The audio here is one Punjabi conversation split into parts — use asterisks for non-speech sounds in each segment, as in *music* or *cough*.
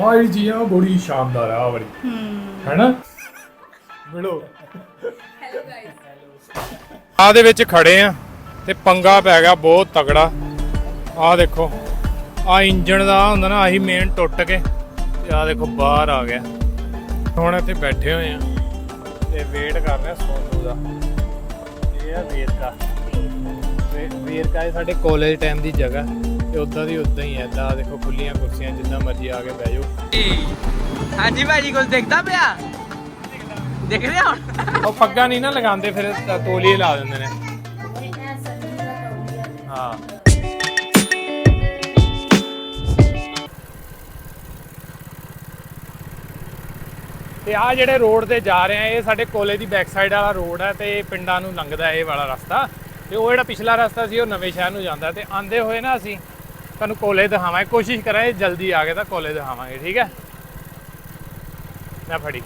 ਆਹ ਜਿਹੜੀ ਚੀਜ਼ ਆ ਉਹ ਬੜੀ ਸ਼ਾਨਦਾਰ ਆ ਆਹ ਵਾਲੀ। ਹੈਨਾ? ਮਿਲੋ। ਹੈਲੋ ਗਾਇਸ ਆ ਦੇ ਵਿੱਚ ਖੜੇ ਆ ਤੇ ਪੰਗਾ ਪੈ ਗਿਆ ਬਹੁਤ ਤਗੜਾ ਆ ਦੇਖੋ ਆ ਇੰਜਣ ਦਾ ਹੁੰਦਾ ਨਾ ਆਹੀ ਮੇਨ ਟੁੱਟ ਕੇ ਤੇ ਆ ਦੇਖੋ ਬਾਹਰ ਆ ਗਿਆ। ਹੁਣ ਇੱਥੇ ਬੈਠੇ ਹੋਏ ਆ ਤੇ ਵੇਟ ਕਰ ਰਹੇ ਆ ਸੋਨੂ ਦਾ। ਇਹ ਆ ਵੇਰਕਾ। ਵੇਰਕਾ ਇਹ ਸਾਡੇ ਕਾਲਜ ਟਾਈਮ ਦੀ ਜਗ੍ਹਾ। ਤੇ ਉਦਾਂ ਦੀ ਉਦਾਂ ਹੀ ਐ ਏਦਾਂ ਆਹ ਦੇਖੋ ਖੁੱਲੀਆਂ ਕੁਰਸੀਆਂ ਜਿੱਦਾਂ ਮਰਜ਼ੀ ਆ ਕੇ ਬਹਿ ਜਾਓ। ਹਾਂਜੀ ਭਾਜੀ ਕੁਝ ਦੇਖਦਾ ਪਿਆ? ਦੇਖ ਰਿਹਾ ਹੁਣ? ਉਹ ਪੱਗਾਂ ਨਹੀਂ ਨਾ ਲਗਾਉਂਦੇ ਫਿਰ ਤੋਲੀਏ ਲਾ ਦਿੰਦੇ ਨੇ। ਹਾਂ। ਤੇ ਆ ਜਿਹੜੇ ਰੋਡ ਤੇ ਜਾ ਰਹੇ ਆ ਇਹ ਸਾਡੇ ਕੋਲੇ ਦੀ ਬੈਕ ਸਾਈਡ ਵਾਲਾ ਰੋਡ ਹੈ ਤੇ ਪਿੰਡਾਂ ਨੂੰ ਲੰਘਦਾ ਇਹ ਵਾਲਾ ਰਸਤਾ। ਤੇ ਉਹ ਜਿਹੜਾ ਪਿਛਲਾ ਰਸਤਾ ਸੀ ਉਹ ਨਵੇਂ ਸ਼ਹਿਰ ਨੂੰ ਜਾਂਦਾ ਤੇ ਆਂਦੇ ਹੋਏ ਨਾ ਅਸੀਂ ਤੁਹਾਨੂੰ ਕੋਲੇ ਦਿਖਾਵਾਂਗੇ ਕੋਸ਼ਿਸ਼ ਕਰਾਂਗੇ ਜਲਦੀ ਆ ਕੇ ਤਾਂ ਕੋਲੇ ਦਿਖਾਵਾਂਗੇ ਠੀਕ ਹੈ? ਨਾ ਫੜੀ।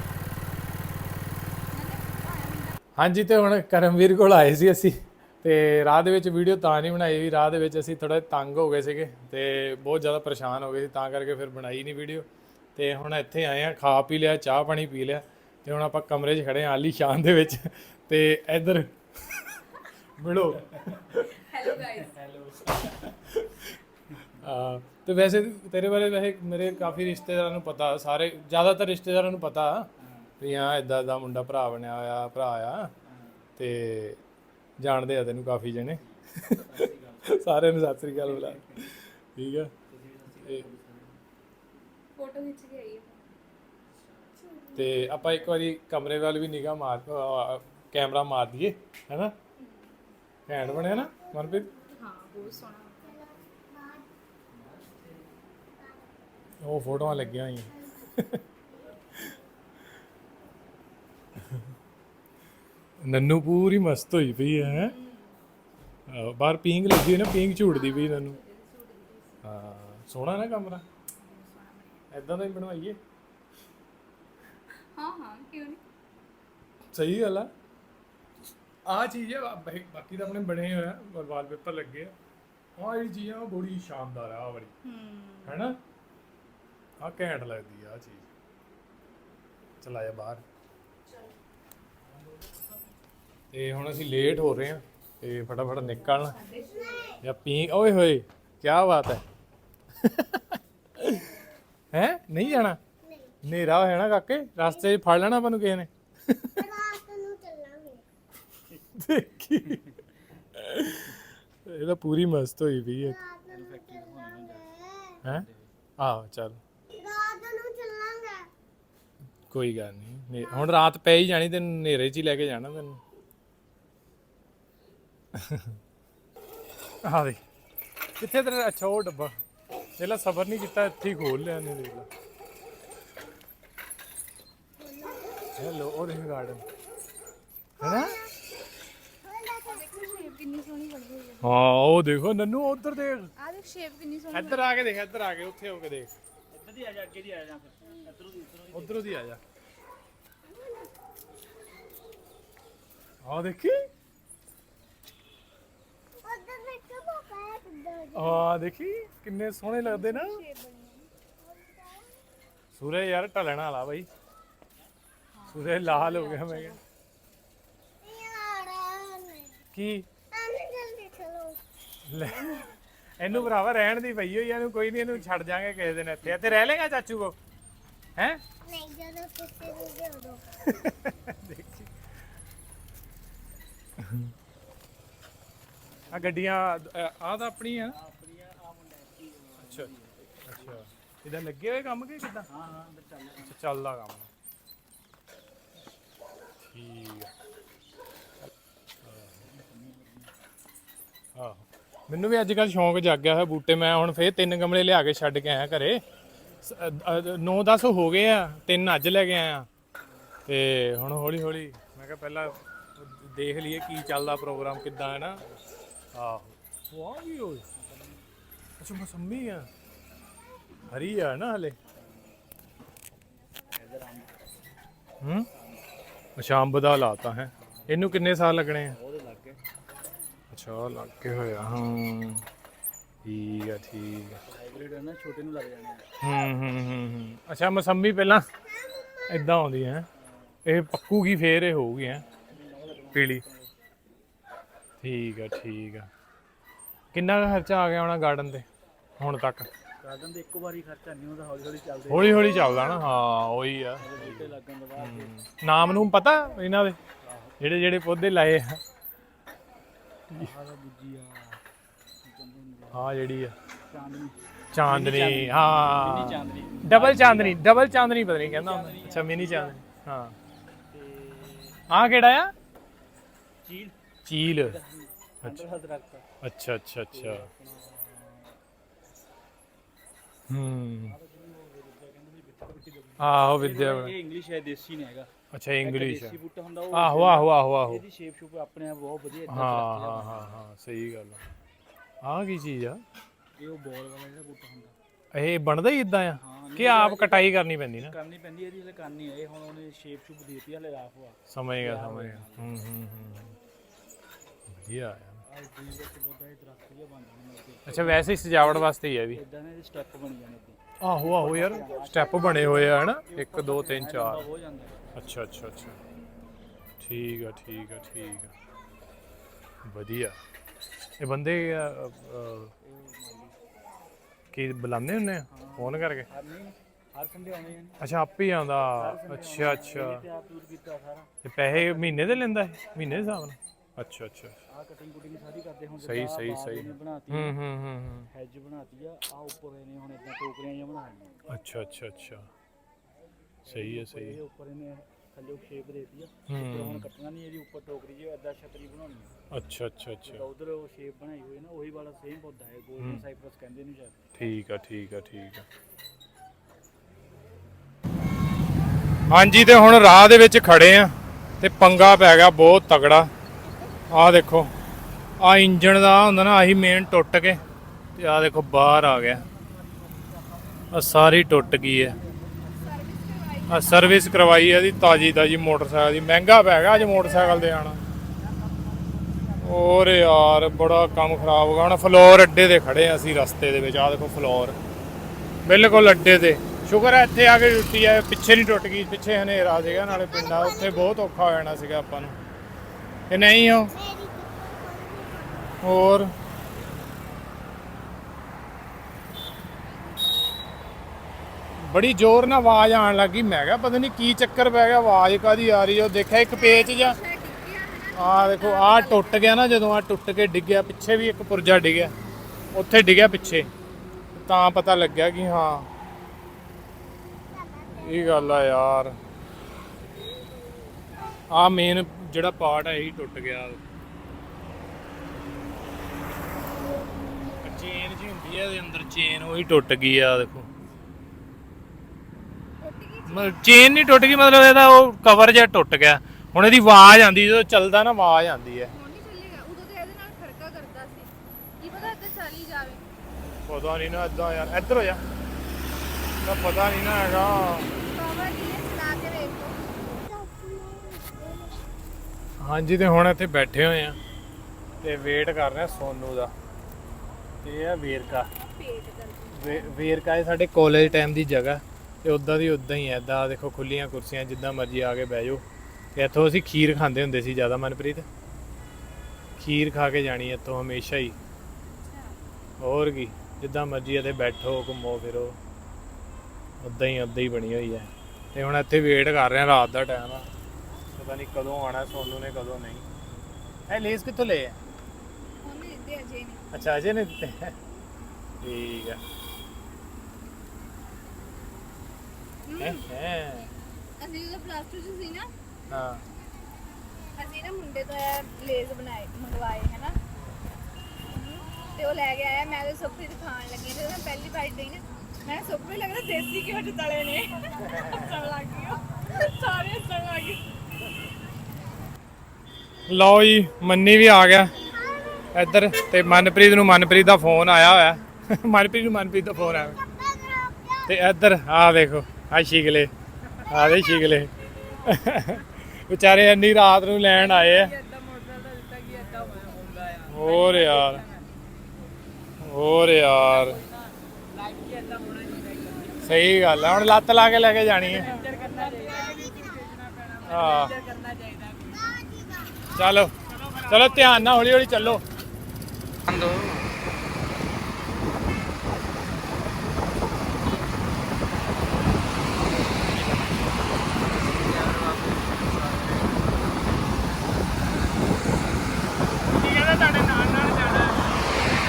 ਹਾਂਜੀ ਤੇ ਹੁਣ ਕਰਮਵੀਰ ਕੋਲ ਆਏ ਸੀ ਅਸੀਂ ਤੇ ਰਾਹ ਦੇ ਵਿੱਚ ਵੀਡੀਓ ਤਾਂ ਨਹੀਂ ਬਣਾਈ ਵੀ ਰਾਹ ਦੇ ਵਿੱਚ ਅਸੀਂ ਥੋੜਾ ਤੰਗ ਹੋ ਗਏ ਸੀਗੇ ਤੇ ਬਹੁਤ ਜ਼ਿਆਦਾ ਪਰੇਸ਼ਾਨ ਹੋ ਗਏ ਸੀ ਤਾਂ ਕਰਕੇ ਫਿਰ ਬਣਾਈ ਨਹੀਂ ਵੀਡੀਓ। ਤੇ ਹੁਣ ਇੱਥੇ ਆਏ ਆ ਖਾ ਪੀ ਲਿਆ ਚਾਹ ਪਾਣੀ ਪੀ ਲਿਆ ਤੇ ਹੁਣ ਆਪਾਂ ਕਮਰੇ 'ਚ ਖੜੇ ਆ ਆਲੀ ਸ਼ਾਨ ਦੇ ਵਿੱਚ ਤੇ ਇੱਧਰ ਮਿਲੋ। ਹੈਲੋ ਗਾਇਸ ਆ, ਤੇ ਵੈਸੇ ਤੇਰੇ ਬਾਰੇ ਵੈਸੇ ਮੇਰੇ ਕਾਫੀ ਰਿਸ਼ਤੇਦਾਰਾਂ ਨੂੰ ਪਤਾ ਸਾਰੇ ਜ਼ਿਆਦਾਤਰ ਰਿਸ਼ਤੇਦਾਰਾਂ ਨੂੰ ਪਤਾ ਵੀ ਹਾਂ ਇਦਾਂ ਦਾ ਮੁੰਡਾ ਭਰਾ ਬਣਿਆ ਹੋਇਆ ਭਰਾ ਆ ਤੇ ਜਾਣਦੇ ਆ ਤੈਨੂੰ ਕਾਫੀ ਜਣੇ। ਸਾਰਿਆਂ ਨੂੰ ਸਤਿ ਸ੍ਰੀ ਅਕਾਲ ਬੁਲਾ ਠੀਕ ਆ? ਫੋਟੋ ਖਿੱਚ ਕੇ ਆਈ ਤੇ ਆਪਾਂ ਇੱਕ ਵਾਰੀ ਕਮਰੇ ਵੱਲ ਵੀ ਨਿਗਾਹ ਮਾਰ ਕੈਮਰਾ ਮਾਰ ਦਈਏ ਹੈਨਾ? ਘੈਂਟ ਬਣਿਆ ਨਾ ਮਨਪ੍ਰੀਤ? ਹਾਂ ਬਹੁਤ ਸੋਹਣਾ ਉਹ ਫੋਟੋਆਂ ਲੱਗੀਆਂ ਹੋਈਆਂ। ਨੰਨੂ ਪੂਰੀ ਮਸਤ ਹੋਈ ਪਈ ਹੈ ਬਾਹਰ ਪੀਂਗ ਲੱਗੀ ਹੋਈ ਨਾ ਪੀਂਗ ਝੂੜਦੀ ਪਈ ਨੰਨੂ। ਹਾਂ ਸੋਹਣਾ ਨਾ ਕਮਰਾ ਐਦਾਂ ਦਾ ਹੀ ਬਣਵਾਈਏ। ਹਾਂ ਹਾਂ ਕਿਉਂ ਨਹੀਂ? ਸਹੀ ਗੱਲ ਆ। ਆ ਚੀਜ਼ ਹੈ ਬਾ- ਬਾਕੀ ਤਾਂ ਆਪਣੇ ਬਣੇ ਹੋਏ ਆ ਵਾਲਪੇਪਰ ਲੱਗੇ ਆ। ਆਹ ਜਿਹੜੀ ਚੀਜ਼ ਆ ਉਹ ਬੜੀ ਸ਼ਾਨਦਾਰ ਆ ਵਾਲੀ। ਹੂੰ। ਹੈਨਾ? ਆ ਘੈਂਟ ਲੱਗਦੀ ਆ ਆਹ ਚੀਜ਼। ਚਲਾ ਜਾ ਬਾਹਰ। ਤੇ ਹੁਣ ਅਸੀਂ ਲੇਟ ਹੋ ਰਹੇ ਹਾਂ ਤੇ ਫਟਾਫਟ ਨਿਕਲਣਾ। ਜਾਂ ਪੀ ਓਏ ਹੋਏ ਕੀ ਬਾਤ ਹੈ। ਹੈ? ਨਹੀਂ ਜਾਣਾ? ਹਨੇਰਾ ਹੋਇਆ ਨਾ ਕਾਕੇ ਰਸਤੇ 'ਚ ਫੜ ਲੈਣਾ ਆਪਾਂ ਨੂੰ ਕਿਸੇ ਨੇ। ਦੇਖੀ। ਇਹ ਤਾਂ ਪੂਰੀ ਮਸਤ ਹੋਈ ਪਈ ਹੈ। ਹੈ? ਆਹ ਚੱਲ। ਕੋਈ ਗੱਲ ਨਹੀਂ। ਨੇ- ਹੁਣ ਰਾਤ ਪੈ ਹੀ ਜਾਣੀ ਤੈਨੂੰ ਹਨੇਰੇ 'ਚ ਹੀ ਲੈ ਕੇ ਜਾਣਾ ਤੈਨੂੰ। ਆ ਦੇ ਕਿੱਥੇ ਤੇਰਾ ਅੱਛਾ ਉਹ ਡੱਬਾ? ਇਹਲਾ ਸਬਰ ਨਹੀਂ ਕੀਤਾ ਇੱਥੇ ਹੀ ਖੋਲ ਲਿਆ ਨੇ ਦੇਖ ਲਾ। ਹੈਲੋ ਉਹ ਦੇਖ ਗਾਰਡਨ ਹੈਨਾ? ਸ਼ੇਪ ਕਿੰਨੀ ਸੋਹਣੀ ਬਣੀ ਹੋਈ ਹੈ ਹਾਂ ਉਹ ਦੇਖੋ ਨੰਨੂ ਉਧਰ ਦੇਖ। ਆਹ ਦੇਖ ਸ਼ੇਪ ਕਿੰਨੀ ਸੋਹਣੀ ਇੱਧਰ ਆ ਕੇ ਦੇਖ ਇੱਧਰ ਆ ਕੇ ਉੱਥੇ ਹੋ ਕੇ ਦੇਖ। ਦੀ ਆ ਜਾ ਅੱਗੇ ਦੀ ਆ ਜਾ ਇੱਧਰੋਂ ਦੀ ਉਧਰੋਂ ਦੀ। ਆ ਜਾ। ਆ ਦੇਖੀ? ਉਧਰ ਦੇਖੋ ਪਾਪਾ ਹੈ ਕਿੱਦਾਂ ਆ ਦੇਖੀ? ਕਿੰਨੇ ਸੋਹਣੇ ਲੱਗਦੇ ਨਾ। ਸੂਰਜ ਯਾਰ ਢਲਣ ਵਾਲਾ ਬਾਈ। ਸੂਰਜ ਲਾਲ ਹੋ ਗਿਆ ਮੈਂ ਕਿਹਾ। ਯਾਰ ਕੀ? ਆਨੇ ਜਲਦੀ ਚਲੋ। ਲੈ। ਇਹਨੂੰ ਭਰਾਵਾ ਰਹਿਣ ਦੀ ਪਈ ਹੋਈ ਆ, ਇਹਨੂੰ ਕੋਈ ਨਹੀਂ ਇਹਨੂੰ ਛੱਡ ਜਾਾਂਗੇ ਕਿਸੇ ਦਿਨ ਇੱਥੇ। ਇੱਥੇ ਰਹਿ ਲੇਗਾ ਚਾਚੂ ਕੋ? ਹੈ? ਨਹੀਂ ਜਦੋਂ ਤੁਸੀਂ ਨੂੰ ਦੇ ਦੋ ਦੇਖੀ। ਆ ਗੱਡੀਆਂ ਆ ਤਾਂ ਆਪਣੀ ਆ ਅੱਛਾ ਅੱਛਾ। ਇਹਦਾ ਲੱਗੇ ਹੋਏ ਕੰਮ ਕਿ ਕਿਦਾਂ? ਹਾਂ ਹਾਂ ਅੰਦਰ ਚੱਲ ਅੱਛਾ, ਚੱਲਦਾ ਕੰਮ। ਠੀਕ ਆ। ਆਹੋ। ਮੈਨੂੰ ਵੀ ਅੱਜ ਕੱਲ ਸ਼ੌਂਕ ਜਾਗਿਆ ਹੋਇਆ ਬੂਟੇ, ਮੈਂ ਹੁਣ ਫੇਰ ਤਿੰਨ ਗਮਲੇ ਲਿਆ ਕੇ ਛੱਡ ਕੇ ਆਇਆ ਘਰੇ। 9-10 ਹੋ ਗਏ ਆ, ਤਿੰਨ ਅੱਜ ਲੈ ਕੇ ਆਇਆ। ਤੇ ਹੁਣ ਹੌਲੀ ਹੌਲੀ ਮੈਂ ਕਿਹਾ ਪਹਿਲਾਂ ਦੇਖ ਲਈਏ ਕੀ ਚੱਲਦਾ ਪ੍ਰੋਗਰਾਮ ਕਿੱਦਾਂ ਹੈ ਨਾ। ਆਹੋ। ਵਾਹ ਵੀ ਹੋਈ ਅੱਛਾ, ਮਸੰਮੀ ਆ। ਹਰੀ ਆ ਨਾ ਹਲੇ। ਹੂੰ? ਅੱਛਾ, ਅੰਬ ਦਾ ਲਾਤਾ ਹੈ। ਇਹਨੂੰ ਕਿੰਨੇ ਸਾਲ ਲੱਗਣੇ ਆ? ਅੱਛਾ ਲੱਗੇ ਹੋਇਆ ਹਾਂ। ਠੀਕ ਆ ਠੀਕ ਆ। ਹਾਈਬ੍ਰਿਡ ਹੈ ਨਾ ਛੋਟੇ ਨੂੰ ਲੱਗ ਜਾਣੇ। ਆ ਹੂੰ ਹੂੰ ਹੂੰ ਹੂੰ। ਅੱਛਾ ਮਸੰਮੀ ਪਹਿਲਾਂ ਇਦਾਂ ਆਉਂਦੀ ਹੈ। ਇਹ ਪੱਕੂਗੀ ਫੇਰ ਇਹ ਹੋਊਗੀ ਹੈ। ਪੀਲੀ। ਠੀਕ ਆ ਠੀਕ ਆ। ਕਿੰਨਾ ਕੁ ਖਰਚਾ ਆ ਗਿਆ ਹੋਣਾ ਗਾਰਡਨ ਤੇ ਹੁਣ ਤੱਕ? ਗਾਰਡਨ ਦੇ ਇੱਕੋ ਵਾਰੀ ਖਰਚਾ ਨਹੀਂ ਹੁੰਦਾ ਹੌਲੀ ਹੌਲੀ ਚੱਲਦੇ ਹੌਲੀ ਹੌਲੀ ਚੱਲਦਾ ਨਾ ਹਾਂ ਉਹੀ ਆ। ਬੂਟੇ ਲੱਗਣ ਤੋਂ ਬਾਅਦ ਹਮ, ਨਾਮ ਨੂੰ ਪਤਾ ਇਹਨਾਂ ਦੇ? ਜਿਹੜੇ ਜਿਹੜੇ ਪੌਦੇ ਲਾਏ ਆ? ਹਾਂ ਜਿਹੜੀ ਆ। ਚਾਂਦਨੀ। ਹਾਂ। ਡਬਲ ਚਾਂਦਨੀ ਡਬਲ ਚਾਂਦਨੀ ਪਤਾ ਨਹੀਂ ਕਹਿੰਦਾ ਹੁੰਦਾ। ਅੱਛਾ ਮਿਨੀ ਚਾਂਦਨੀ। ਹਾਂ। ਆ ਕਿਹੜਾ ਆ? ਚੀਲ। ਚੀਲ। ਅੱਛਾ ਅੱਛਾ ਅੱਛਾ। ਹੂੰ। ਆਹੋ ਵਿਦਿਆ ਇਹ ਇੰਗਲਿਸ਼ ਹੈ ਦੇਸੀ ਨਹੀਂ ਹੈਗਾ। ਅੱਛਾ ਇੰਗਲਿਸ਼ ਦੇਸੀ ਬੂਟਾ ਹੁੰਦਾ ਉਹ ਆਹੋ ਆਹੋ ਆਹੋ ਆਹੋ। ਇਹਦੀ ਸ਼ੇਪ ਸ਼ੂਪ ਆਪਣੇ ਆਪ ਬਹੁਤ ਵਧੀਆ ਹਾਂ ਹਾਂ ਹਾਂ ਹਾਂ ਸਹੀ ਗੱਲ ਆ। ਆਹ ਕੀ ਚੀਜ਼ ਆ? ਇਹ ਉਹ ਬੋਲ ਵਾਲਾ ਜਿਹੜਾ ਬੂਟਾ ਹੁੰਦਾ। ਇਹ ਬਣਦਾ ਹੀ ਇਦਾਂ ਆ? ਹਾਂ ਕਿ ਆਪ ਕਟਾਈ ਕਰਨੀ ਪੈਂਦੀ ਨਾ? ਕਰਨੀ ਪੈਂਦੀ ਇਹਦੀ ਹਲੇ ਕਰਨੀ ਹੈ ਇਹ ਹੁਣ ਉਹਨੇ ਸ਼ੇਪ ਸ਼ੂਪ ਦੇਤੀ ਹਲੇ ਰਾਫ ਹੋਆ ਸਮਝ ਗਿਆ ਸਮਝ ਗਿਆ। ਹੂੰ ਹੂੰ ਹੂੰ ਵਧੀਆ ਆ। ਆ ਜੀ ਵਿੱਚ ਬੋਦਾ ਇਹ ਦਰਖਤ ਜਿਹਾ ਬਣ ਜਾਂਦਾ ਤੇ ਅੱਛਾ ਵੈਸੇ ਹੀ ਸਜਾਵਟ ਵਾਸਤੇ ਹੀ ਆ ਇਹ ਵੀ। ਇਦਾਂ ਨੇ ਸਟੈਪ ਬਣ ਜਾਂਦੇ ਤੇ ਆਹੋ ਆਹੋ ਯਾਰ ਸਟੈਪ ਬਣੇ ਹੋਏ ਆ ਹਨਾ? 1 2 3 4 ਹੋ ਜਾਂਦਾ। ਹੈ। ਅੱਛਾ ਅੱਛਾ ਅੱਛਾ। ਠੀਕ ਆ ਠੀਕ ਆ ਠੀਕ ਆ। ਵਧੀਆ। ਇਹ ਬੰਦੇ ਅ, ਅ, ਕੀ ਬੁਲਾਉਂਦੇ ਹੁੰਦੇ ਆ? ਫੋਨ ਕਰਕੇ? ਹਰ ਨਹੀਂ ਹਰ ਸੰਡੇ ਆਉਣੇ ਨੇ ਅੱਛਾ ਆਪੇ ਹੀ ਆਉਂਦਾ। ਅੱਛਾ ਅੱਛਾ। ਤੇ ਆਪ ਯੂਜ਼ ਕੀਤਾ ਸਾਰਾ ਤੇ ਪੈਸੇ ਮਹੀਨੇ ਦੇ ਲੈਂਦਾ ਇਹ? ਮਹੀਨੇ ਦੇ ਹਿਸਾਬ ਨਾਲ? ਅੱਛਾ ਅੱਛਾ। ਆ ਕਟਿੰਗ ਕੁਟਿੰਗ ਸਾਰੀ ਕਰਦੇ ਹੁਣ ਸਹੀ ਸਹੀ ਸਹੀ। ਬਣਾਤੀ। ਹੂੰ ਹੂੰ ਹੂੰ ਹੂੰ। ਹੈਜ ਬਣਾਤੀ ਆ ਆ ਉੱਪਰ ਇਹਨੇ ਹੁਣ ਇਦਾਂ ਟੋਕਰੀਆਂ ਜਿਹੀਆਂ ਬਣਾ ਲਈਆਂ ਅੱਛਾ ਅੱਛਾ ਅੱਛਾ। ਸਹੀ ਹੈ ਸਹੀ ਇਹ ਹੈ ਉੱਪਰ ਇਹਨੇ ਥੱਲੇ ਸ਼ੇਪ ਦੇਤੀ ਆ। ਤੇ ਹੁਣ ਕੱਟਣਾ ਨਹੀਂ ਇਹਦੀ ਉੱਪਰ ਟੋਕਰੀ ਜਿਹੀ ਇਦਾਂ ਛਤਰੀ ਬਣਾਉਣੀ ਆ। ਅੱਛਾ ਅੱਛਾ ਅੱਛਾ। ਉਧਰ ਉਹ ਸ਼ੇਪ ਬਣਾਈ ਹੋਈ ਨਾ ਉਹੀ ਵਾਲਾ ਸੇਮ ਪੌਦਾ ਹੈ ਗੋਲਡਨ ਸਾਈਪਰਸ ਕਹਿੰਦੇ ਨੇ ਸ਼ਾਇਦ। ਠੀਕ ਆ ਠੀਕ ਆ ਠੀਕ ਆ। ਹਾਂਜੀ ਤੇ ਹੁਣ ਰਾਹ ਦੇ ਵਿੱਚ ਖੜੇ ਆ ਤੇ ਪੰਗਾ ਪੈ ਗਿਆ ਬਹੁਤ ਤਗੜਾ ਆਹ ਦੇਖੋ ਆ ਇੰਜਣ ਦਾ ਹੁੰਦਾ ਨਾ ਆਹੀ ਮੇਨ ਟੁੱਟ ਕੇ ਤੇ ਆਹ ਦੇਖੋ ਬਾਹਰ ਆ ਗਿਆ। ਆ ਸਾਰੀ ਟੁੱਟ ਗਈ ਹੈ। ਆ ਸਰਵਿਸ ਕਰਵਾਈ ਹੈ ਦੀ ਤਾਜੀ ਤਾਜੀ ਮੋਟਰਸਾਈਕਲ ਦੀ। ਮਹਿੰਗਾ ਪੈ ਗਿਆ ਅੱਜ ਮੋਟਰਸਾਈਕਲ ਤੇ ਆਣਾ। ਔਰ ਯਾਰ, ਬੜਾ ਕੰਮ ਖਰਾਬ ਹੋ ਗਿਆ। ਹੁਣ ਫਲੋਰ ਅੱਡੇ ਤੇ ਖੜੇ ਆ ਅਸੀਂ ਰਸਤੇ ਦੇ ਵਿੱਚ। ਆ ਦੇਖੋ ਫਲੋਰ। ਬਿਲਕੁਲ ਅੱਡੇ ਤੇ। ਸ਼ੁਕਰ ਹੈ ਇੱਥੇ ਆ ਕੇ ਟੁੱਟੀ ਆ। ਪਿੱਛੇ ਨਹੀਂ ਟੁੱਟ ਗਈ। ਪਿੱਛੇ ਹਨੇਰਾ ਸੀਗਾ, ਨਾਲੇ ਪਿੰਡਾਂ ਉੱਥੇ ਬਹੁਤ ਔਖਾ ਹੋ ਜਾਣਾ ਸੀਗਾ ਆਪਾਂ ਨੂੰ। ਇਹ ਨਹੀਂ ਹੋ? ਹੋਰ? ਬੜੀ ਜ਼ੋਰ ਨਾਲ ਆਵਾਜ਼ ਆਉਣ ਲੱਗੀ। ਮੈਂ ਕਿਹਾ ਪਤਾ ਨਹੀਂ ਕੀ ਚੱਕਰ ਪੈ ਗਿਆ, ਆਵਾਜ਼ ਕਾਦੀ ਆ ਰਹੀ ਉਹ ਦੇਖਿਆ ਇੱਕ ਪੇਚ ਜਾਂ ਆ ਦੇਖੋ ਆ ਟੁੱਟ ਗਿਆ ਨਾ ਜਦੋਂ ਆ ਟੁੱਟ ਕੇ ਡਿੱਗਿਆ ਪਿੱਛੇ ਵੀ ਇੱਕ ਪੁਰਜਾ ਡਿੱਗਿਆ ਉੱਥੇ ਡਿੱਗਿਆ ਪਿੱਛੇ। ਤਾਂ ਪਤਾ ਲੱਗਿਆ ਕਿ ਹਾਂ, ਇਹ ਗੱਲ ਆ ਯਾਰ। ਆ ਮੇਨ ਜਿਹੜਾ ਪਾਰਟ ਹੈ ਇਹੀ ਟੁੱਟ ਗਿਆ। ਚੇਨ ਜੀ ਹੁੰਦੀ ਹੈ ਇਹਦੇ ਅੰਦਰ ਚੇਨ ਉਹੀ ਟੁੱਟ ਗਈ ਆ, ਦੇਖੋ। ਚੇਨ ਨਹੀਂ ਟੁੱਟ ਗਈ ਮਤਲਬ ਇਹਦਾ ਉਹ ਕਵਰ ਜਿਹਾ ਟੁੱਟ ਗਿਆ। ਹੁਣ ਇਹਦੀ ਆਵਾਜ਼ ਆਂਦੀ ਜਦੋਂ ਚੱਲਦਾ ਨਾ ਆਵਾਜ਼ ਆਂਦੀ ਹੈ। ਹੁਣ ਨਹੀਂ ਚੱਲੇਗਾ ਉਦੋਂ ਤੇ ਇਹਦੇ ਨਾਲ ਖੜਕਾ ਕਰਦਾ ਸੀ। ਕੀ ਪਤਾ ਇੱਥੇ ਚੱਲ ਹੀ ਜਾਵੇ। ਪਤਾ ਨਹੀਂ ਨਾ ਇਦਾਂ ਯਾਰ ਇੱਧਰ ਹੋ ਜਾ। ਤਾਂ ਪਤਾ ਨਹੀਂ ਨਾ ਹੈਗਾ। ਕਵਰ ਇਹਨੇ ਚਲਾ ਕੇ ਵੇਖ ਲਓ। ਹਾਂਜੀ ਤੇ ਹੁਣ ਇੱਥੇ ਬੈਠੇ ਹੋਏ ਆ। ਤੇ ਵੇਟ ਕਰ ਰਹੇ ਆ ਸੋਨੂ ਦਾ। ਤੇ ਇਹ ਆ ਵੇਰਕਾ। ਵੇਰਕਾ ਇਹ ਸਾਡੇ ਕਾਲਜ ਟਾਈਮ ਦੀ ਜਗ੍ਹਾ। ਤੇ ਉਦਾਂ ਦੀ ਉਦਾਂ ਹੀ ਐ ਦੇਖੋ ਖੁੱਲੀਆਂ ਕੁਰਸੀਆਂ ਜਿੱਦਾਂ ਮਰਜ਼ੀ ਆ ਕੇ ਬਹਿ ਜਾਓ। ਤੇ ਇੱਥੋਂ ਅਸੀਂ ਖੀਰ ਖਾਂਦੇ ਹੁੰਦੇ ਸੀ ਜ਼ਿਆਦਾ ਮਨਪ੍ਰੀਤ। ਖੀਰ ਖਾ ਕੇ ਜਾਣੀ ਇੱਥੋਂ ਹਮੇਸ਼ਾ ਹੀ। ਹੋਰ ਕੀ ਜਿੱਦਾਂ ਮਰਜ਼ੀ ਇੱਥੇ ਬੈਠੋ ਘੁੰਮੋ ਫਿਰੋ। ਉਦਾਂ ਹੀ ਉਦਾਂ ਹੀ ਬਣੀ ਹੋਈ ਹੈ ਤੇ ਹੁਣ ਇੱਥੇ ਵੇਟ ਕਰ ਰਹੇ ਆ ਰਾਤ ਦਾ ਟਾਈਮ ਆ। ਪਤਾ ਨਹੀਂ ਕਦੋਂ ਆਣਾ ਸੋਨੂ ਨੇ ਕਦੋਂ ਨਹੀਂ। ਇਹ ਲੇਸ ਕਿੱਥੋਂ ਲਏ ਆ ਉਹਨੇ ਦਿੱਤੇ ਅਜੇ ਨਹੀਂ। ਅੱਛਾ ਅਜੇ ਨੇ ਦਿੱਤੇ। ਠੀਕ ਆ ਹੈ ਹੈ ਅਸੀਂ ਜਦੋਂ ਪਲੱਸ 2 ਚ ਸੀ ਨਾ ਹਾਂ। ਅਸੀਂ ਨਾ ਮੁੰਡੇ ਤੋਂ ਇਹ ਲੇਜ਼ ਬਣਾਏ ਮੰਗਵਾਏ ਹੈ ਨਾ ਤੇ ਉਹ ਲੈ ਕੇ ਆਇਆ ਮੈਂ ਤੇ ਸੁਪਰੀ ਖਾਣ ਲੱਗੀ ਤੇ ਮੈਂ ਪਹਿਲੀ ਬਾਈਟ ਲਈ ਨਾ ਮੈਂ ਸੁਪਰੀ ਲੱਗਦਾ ਦੇਸੀ ਘਿਓ ਚ ਤਲੇ ਨੇ। ਹੱਸਣ ਲੱਗ ਗਈ ਉਹ। ਸਾਰੇ ਹੱਸਣ ਲੱਗ ਗਏ। ਲਓ ਜੀ ਮੰਨੀ ਵੀ ਆ ਗਿਆ। ਇੱਧਰ ਤੇ ਮਨਪ੍ਰੀਤ ਨੂੰ ਮਨਪ੍ਰੀਤ ਦਾ ਫੋਨ ਆਇਆ ਹੋਇਆ। ਮਨਪ੍ਰੀਤ ਨੂੰ ਮਨਪ੍ਰੀਤ ਦਾ ਫੋਨ ਆਇਆ ਤੇ ਇੱਧਰ ਆ ਵੇਖੋ। ਆ ਸ਼ਿਗਲੇ, ਆ ਦੇ ਸ਼ਿਗਲੇ। ਵਿਚਾਰੇ ਇੰਨੀ ਰਾਤ ਨੂੰ ਲੈਣ ਆਏ ਆ। ਹੋਰ ਯਾਰ ਹੋਰ ਯਾਰ। ਸਹੀ ਗੱਲ ਆ, ਹੁਣ ਲੱਤ ਲਾ ਕੇ ਲੈ ਕੇ ਜਾਣੀ ਹੈ ਹਾਂ। ਚਲੋ ਚਲੋ ਧਿਆਨ ਨਾਲ ਹੌਲੀ ਹੌਲੀ ਚੱਲੋ ਦੋ ਕੀ ਕਹਿੰਦਾ ਤੁਹਾਡੇ ਨਾਲ ਨਾਲ ਜਾਣਾ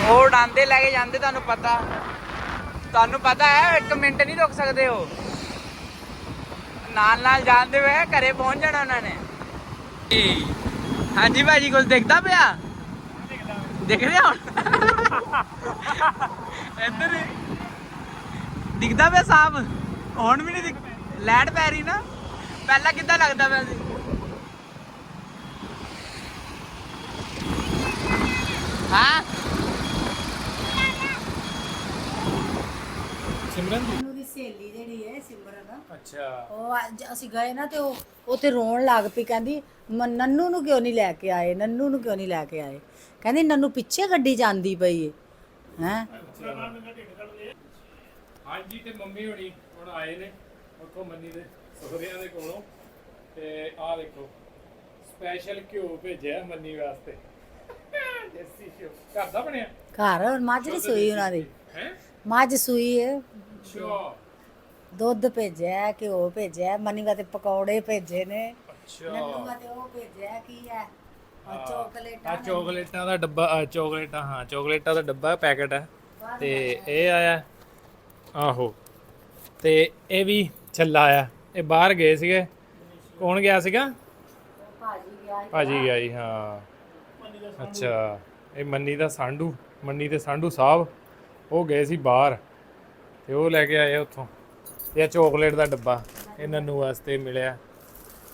ਉਹ ਉਡਾਂਦੇ ਲੈ ਕੇ ਜਾਂਦੇ ਤੁਹਾਨੂੰ ਪਤਾ। ਤੁਹਾਨੂੰ ਪਤਾ ਹੈ, ਇੱਕ ਮਿੰਟ ਨਹੀਂ ਰੁਕ ਸਕਦੇ ਹੋ ਨਾਲ ਨਾਲ ਜਾਂਦੇ ਵੇ ਘਰੇ ਪਹੁੰਚ ਜਾਣਾ ਉਹਨਾਂ ਨੇ। ਹਾਂਜੀ ਭਾਜੀ, ਕੁਝ ਦਿਖਦਾ ਪਿਆ? ਦਿਖ ਰਿਹਾ ਹੁਣ। ਇੱਧਰ ਦਿਖਦਾ ਪਿਆ ਸਾਫ਼। ਹੁਣ ਵੀ ਨਹੀਂ ਦਿਖ ਲਾਈਟ ਪੈ ਰਹੀ ਨਾ। ਪਹਿਲਾਂ ਕਿੱਦਾਂ ਲੱਗਦਾ ਪਿਆ ਸੀ? ਹਾਂ। ਸਿਮਰਨ ਜੀ ਉਹਦੀ ਸਹੇਲੀ ਜਿਹੜੀ ਹੈ ਸਿਮਰਨ ਅੱਛਾ। ਉਹ ਅੱਜ ਅਸੀਂ ਗਏ ਨਾ ਤੇ ਉਹ ਉੱਥੇ ਰੋਣ ਲੱਗ ਪਈ ਕਹਿੰਦੀ ਮ- ਨੰਨੂ ਨੂੰ ਕਿਉਂ ਨਹੀਂ ਲੈ ਕੇ ਆਏ? ਨੰਨੂ ਨੂੰ ਕਿਉਂ ਨਹੀਂ ਲੈ ਕੇ ਆਏ? ਕਹਿੰਦੀ ਨੰਨੂ ਪਿੱਛੇ ਗੱਡੀ ਜਾਂਦੀ ਪਈ ਹੈ? ਹੈ ਹਾਂਜੀ ਤੇ ਮੰਮੀ ਹੁਣੀ ਹੁਣ ਆਏ ਨੇ ਉੱਥੋਂ ਮੰਨੀ ਦੇ ਸਹੁਰਿਆਂ ਦੇ ਕੋਲੋਂ। ਤੇ ਆਹ ਦੇਖੋ ਸਪੈਸ਼ਲ ਘਿਓ ਭੇਜਿਆ ਮੰਨੀ ਵਾਸਤੇ। ਦੇਸੀ ਘਿਓ। ਘਰ ਦਾ ਬਣਿਆ? ਘਰ ਨਹੀਂ ਸੂਈ ਉਹਨਾਂ ਦੀ। ਹੈ? ਮੱਝ ਸੂਈ ਹੈ ਅੱਛਾ। ਦੁੱਧ ਭੇਜਿਆ ਘਿਓ ਭੇਜਿਆ ਮਨੀ ਵਾਸਤੇ ਪਕੌੜੇ ਭੇਜੇ ਨੇ। ਅੱਛਾ। ਨੰਨੂ ਵਾਸਤੇ ਉਹ ਭੇਜਿਆ ਕੀ ਹੈ? ਆ ਚਾਕਲੇਟਾਂ ਚਾਕਲੇਟਾਂ ਦਾ ਡੱਬਾ ਆ ਚਾਕਲੇਟਾਂ ਹਾਂ ਚਾਕਲੇਟਾਂ ਦਾ ਡੱਬਾ ਪੈਕਟ ਹੈ। ਤੇ ਇਹ ਆਇਆ ਆਹੋ। ਤੇ ਇਹ ਵੀ ਛੱਲਾ ਆਇਆ। ਇਹ ਬਾਹਰ ਗਏ ਸੀਗੇ। ਕੌਣ ਗਿਆ ਸੀਗਾ? ਭਾਜੀ ਗਿਆ ਸੀ। ਭਾਜੀ ਗਿਆ ਜੀ ਹਾਂ। ਅੱਛਾ। ਇਹ ਮੰਨੀ ਦਾ ਸਾਂਢੂ ਮੰਨੀ ਦੇ ਸਾਂਢੂ ਸਾਹਿਬ ਉਹ ਗਏ ਸੀ ਬਾਹਰ। ਤੇ ਉਹ ਲੈ ਕੇ ਆਏ ਉੱਥੋਂ। ਇਹ ਚਾਕਲੇਟ ਦਾ ਡੱਬਾ ਇਹ ਨੰਨੂ ਵਾਸਤੇ ਮਿਲਿਆ।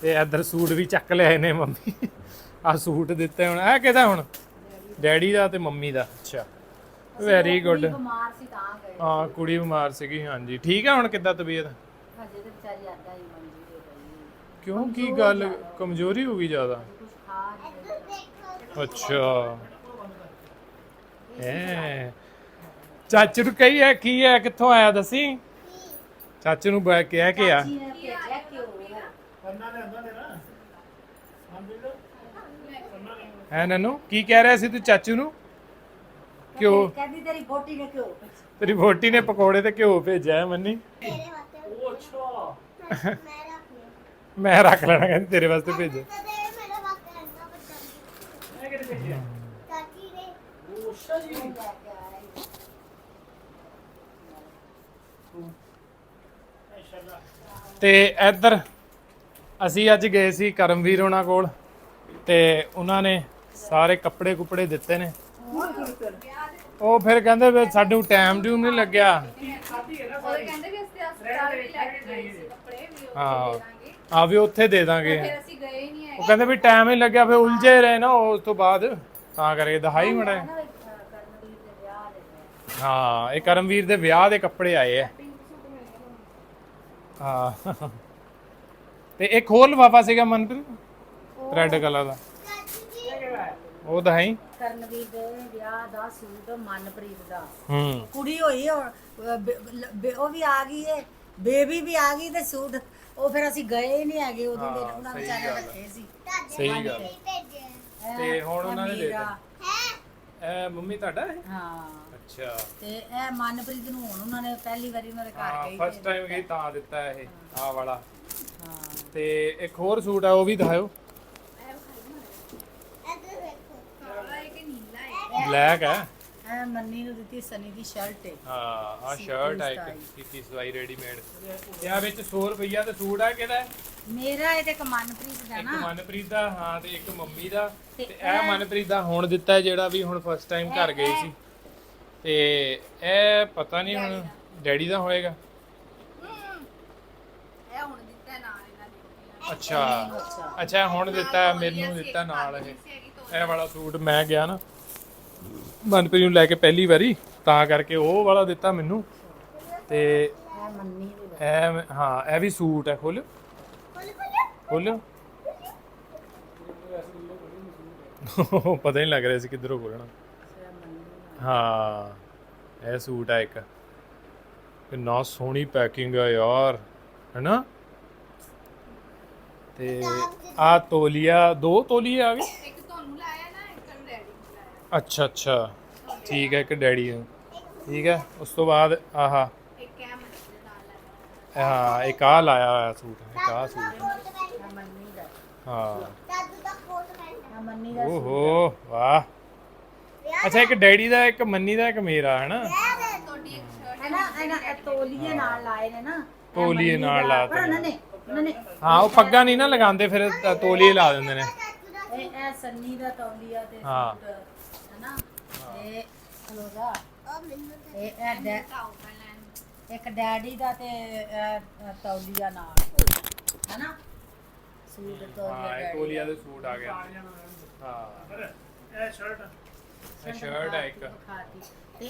ਤੇ ਇੱਧਰ ਸੂਟ ਵੀ ਚੱਕ ਲਿਆਏ ਨੇ ਮੰਮੀ। ਆ ਸੂਟ ਦਿੱਤੇ ਹੁਣ। ਇਹ ਕਿਹਦਾ ਹੁਣ? ਡੈਡੀ ਦਾ ਤੇ ਮੰਮੀ ਦਾ। ਅੱਛਾ। ਵੈਰੀ ਗੁੱਡ ਕੁੜੀ ਬਿਮਾਰ ਸੀ ਤਾਂ ਗਏ ਹਾਂ ਕੁੜੀ ਬਿਮਾਰ ਸੀਗੀ ਹਾਂਜੀ। ਠੀਕ ਆ ਹੁਣ ਕਿੱਦਾਂ ਤਬੀਅਤ? ਹਜੇ ਤੇ ਵਿਚਾਰੀ ਆਦਾ ਹੀ ਮੰਜੀ ਤੇ ਪਈ ਕਿਉਂ? ਕੀ ਗੱਲ? ਕਮਜ਼ੋਰੀ ਹੋ ਗਈ ਜ਼ਿਆਦਾ? ਅੱਛਾ। ਐ ਚਾਚੂ ਨੂੰ ਕਹੀ ਹੈ ਕੀ ਹੈ ਕਿੱਥੋਂ ਆਇਆ ਦੱਸੀ? ਚਾਚੂ ਨੂੰ ਬੈ ਕੇ ਕੇ ਆ। ਹੈ ਨਨੂ ਕੀ ਕਹਿ ਰਿਹਾ ਸੀ ਤੂੰ ਚਾਚੂ ਨੂੰ? ਕਿਉਂ ਕਹਿੰਦੀ ਤੇਰੀ ਬੋਟੀ ਨੇ ਘਿਓ ਤੇਰੀ ਵੋਟੀ ਨੇ ਪਕੌੜੇ ਤੇ ਘਿਓ ਭੇਜਿਆ ਹੈ ਮੰਨੀ। ਉਹ ਅੱਛਾ। ਮੈਂ ਰੱਖ ਲਿਆ ਮੈਂ ਰੱਖ ਲੈਣਾ ਕਹਿੰਦੀ ਤੇਰੇ ਵਾਸਤੇ ਮੇਰੇ ਇੰਨਾ ਕਿਹੜੇ ਭੇਜਿਆ? ਚਾਚੀ ਨੇ ਉਹ ਅੱਛਾ ਜੀ ਲੈ ਕੇ ਆਇਆ ਤੇ ਇੱਧਰ ਅਸੀਂ ਅੱਜ ਗਏ ਸੀ ਕਰਮਵੀਰ ਉਹਨਾਂ ਕੋਲ ਤੇ ਉਹਨਾਂ ਨੇ ਸਾਰੇ ਕੱਪੜੇ ਕੁਪੜੇ ਦਿੱਤੇ ਨੇ। ਉਹ ਫਿਰ ਕਹਿੰਦੇ ਵੀ ਸਾਨੂੰ ਟਾਈਮ ਟੂਮ ਨਹੀਂ ਲੱਗਿਆ। ਹਾਂ। ਆ ਵੀ ਉੱਥੇ ਦੇ ਦਾਂਗੇ। ਉਹ ਕਹਿੰਦੇ ਵੀ ਟਾਈਮ ਹੀ ਲੱਗਿਆ ਫਿਰ ਉਲਝੇ ਰਹੇ ਨਾ ਉਸ ਤੋਂ ਬਾਅਦ। ਤਾਂ ਕਰਕੇ ਦਹਾਈ ਦੇ ਹਾਂ ਇਹ ਕਰਮਵੀਰ ਦੇ ਵਿਆਹ ਦੇ ਕੱਪੜੇ ਆਏ ਆ। ਹਾਂ। ਤੇ ਇੱਕ ਹੋਰ ਲਿਫਾਫਾ ਸੀਗਾ ਮਨਪ੍ਰੀਤ? ਰੈੱਡ ਕਲਰ ਦਾ। ਉਹ ਦਹਾਈ ਕਰਨਵੀਰ ਦੇ ਵਿਆਹ ਦਾ ਸੂਟ ਮਨਪ੍ਰੀਤ ਦਾ। ਹੂੰ। ਕੁੜੀ ਹੋਈ ਉਹ ਅਹ ਬੇ- ਲ- ਬੇ- ਉਹ ਵੀ ਆ ਗਈ ਏ। ਬੇਬੀ ਵੀ ਆ ਗਈ ਤੇ ਸੂਟ। ਉਹ ਫਿਰ ਅਸੀਂ ਗਏ ਹੀ ਨਹੀਂ ਹੈਗੇ ਉਦੋਂ ਦੇ ਉਹਨਾਂ ਵਿਚਾਰੇ। ਰੱਖੇ ਸੀ। ਸਹੀ ਗੱਲ ਤੇ ਹੁਣ ਉਹਨਾਂ ਨੇ ਦੇ ਮੇਰਾ, ਹੈ ਇਹ ਮੰਮੀ ਤੁਹਾਡਾ ਹੈ ਹਾਂ। ਅੱਛਾ। ਤੇ ਇਹ ਮਨਪ੍ਰੀਤ ਨੂੰ ਹੁਣ ਉਹਨਾਂ ਨੇ ਪਹਿਲੀ ਵਾਰੀ ਦੇ ਘਰ ਗਈ ਫਸਟ ਟਾਈਮ ਗਈ ਤਾਂ ਦਿੱਤਾ ਇਹ ਆਹ ਵਾਲਾ। ਹਾਂ। ਤੇ ਇੱਕ ਹੋਰ ਸੂਟ ਆ ਉਹ ਵੀ ਦਿਖਾਓ ਬਲੈਕ ਹੈ ਇਹ ਮੰਨੀ ਨੂੰ ਦਿੱਤੀ ਸਨੀ ਦੀ ਸ਼ਰਟ ਹੈ ਹਾਂ ਆ ਸ਼ਰਟ ਆ ਇੱਕ ਸਟਾਈਲ। ਕੀਤੀ ਸਵਾਈ ਰੈਡੀਮੇਡ ਤੇ ਆ ਵਿੱਚ 100 ਰੁਪਈਆ ਤੇ ਸੂਟ ਆ ਕਿਹਦਾ ਹੈ? ਮੇਰਾ ਇਹ ਤੇ ਇੱਕ ਮਨਪ੍ਰੀਤ ਦਾ ਇੱਕ ਨਾ। ਮਨਪ੍ਰੀਤ ਦਾ ਹਾਂ ਤੇ ਇੱਕ ਮੰਮੀ ਦਾ। ਤੇ ਤੇ ਇਹ ਮਨਪ੍ਰੀਤ ਦਾ ਹੁਣ ਦਿੱਤਾ ਹੈ ਜਿਹੜਾ ਵੀ ਹੁਣ ਫਸਟ ਟਾਈਮ ਘਰ ਗਈ ਸੀ। ਤੇ ਇਹ ਪਤਾ ਨਹੀਂ ਹੁਣ ਡੈਡੀ ਦਾ ਹੋਏਗਾ। ਇਹ ਹੁਣ ਦਿੱਤਾ ਨਾਲ ਇਹਨਾਂ ਦੇ ਅੱਛਾ। ਅੱਛਾ ਹੁਣ ਦਿੱਤਾ ਮੈਨੂੰ ਦਿੱਤਾ ਨਾਲ ਇਹ। ਇਹ ਵਾਲਾ ਸੂਟ ਮੈਂ ਗਿਆ ਨਾ। ਮਨਪ੍ਰੀਤ ਨੂੰ ਲੈ ਕੇ ਪਹਿਲੀ ਵਾਰੀ ਤਾਂ ਕਰਕੇ ਉਹ ਵਾਲਾ ਦਿੱਤਾ ਮੈਨੂੰ। ਤੇ ਇਹ ਹਾਂ ਇਹ ਵੀ ਸੂਟ ਹੈ ਖੋਲ ਖੋਲ ਪਤਾ *laughs* ਨਹੀਂ ਲੱਗ ਰਿਹਾ ਸੀ ਕਿੱਧਰੋਂ ਖੋਲਣਾ ਹਾਂ ਇਹ ਸੂਟ ਆ ਇੱਕ। ਕਿੰਨਾ ਸੋਹਣੀ ਪੈਕਿੰਗ ਆ ਯਾਰ ਹੈਨਾ? ਤੇ ਆ ਤੋਲੀਆ ਦੋ ਤੋਲੀਏ ਆ ਗਏ ਇੱਕ ਤੁਹਾਨੂੰ ਲਾਇਆ ਨਾ ਇੱਕ ਡੈਡੀ ਨੂੰ ਲਾਇਆ। ਅੱਛਾ ਅੱਛਾ। ਠੀਕ ਹੈ ਇੱਕ ਡੈਡੀ ਨੂੰ। ਠੀਕ ਹੈ ਉਸ ਤੋਂ ਬਾਅਦ ਆਹਾ। ਇੱਕ ਐ ਦੇ ਨਾਲ ਲਾਇਆ ਹਾਂ ਇੱਕ ਆ ਲਾਇਆ ਹੋਇਆ ਸੂਟ ਇੱਕ ਆ ਸੂਟ। ਮੰਨੀ ਦਾ ਹਾਂ। ਦਾਦੂ ਦਾ ਕੋਟ ਆ ਮੰਨੀ ਦਾ ਓਹੋ ਵਾਹ। ਅੱਛਾ ਇੱਕ ਡੈਡੀ ਦਾ ਇੱਕ ਮੰਨੀ ਦਾ ਇੱਕ ਮੇਰਾ ਤੁਹਾਡੀ ਇੱਕ ਸ਼ਰਟ ਹੈ ਨਾ ਹੈ ਨਾ ਇਹ ਤੋਲੀਏ ਨਾਲ ਲਾਏ ਨੇ ਨਾ। ਇਹ ਤੋਲੀਏ ਮੰਨੀ ਨਾਲ ਦਾ- ਲਾ ਪਰ ਉਹਨਾਂ ਨੇ। ਉਹਨਾਂ ਨੇ ਹਾਂ ਉਹ ਪੱਗਾਂ ਨਹੀਂ ਨਾ ਲਗਾਉਂਦੇ ਫਿਰ ਤ- ਤੋਲੀਏ ਲਾ ਦਿੰਦੇ ਨੇ। ਇਹ ਇਹ ਸੰਨੀ ਦਾ ਤੌਲੀਆ ਤੇ ਹਾਂ। ਸੂਟ ਹੈ ਨਾ ਇਹ ਖਲੋ ਜਾ ਉਹ ਮੈਨੂੰ ਇਹ ਇਹ ਡੈ- ਕਾਉ ਲੈਣ ਇੱਕ ਡੈਡੀ ਦਾ ਤੇ ਇਹ, ਇਹ ਤੌਲੀਆ ਨਾਲ ਹੈ ਨਾ ਸੂਟ ਹਾਂ ਤੌਲੀਆ ਇਹ ਡੈਡੀ ਤੋਲੀਆ ਦੇ। ਸੂਟ ਆ ਗਿਆ ਹਾਂ। ਇਹ ਸ਼ਰਟ। ਸ਼ਰਟ ਹੈ ਇੱਕ। ਖਾਤੀ ਤੇ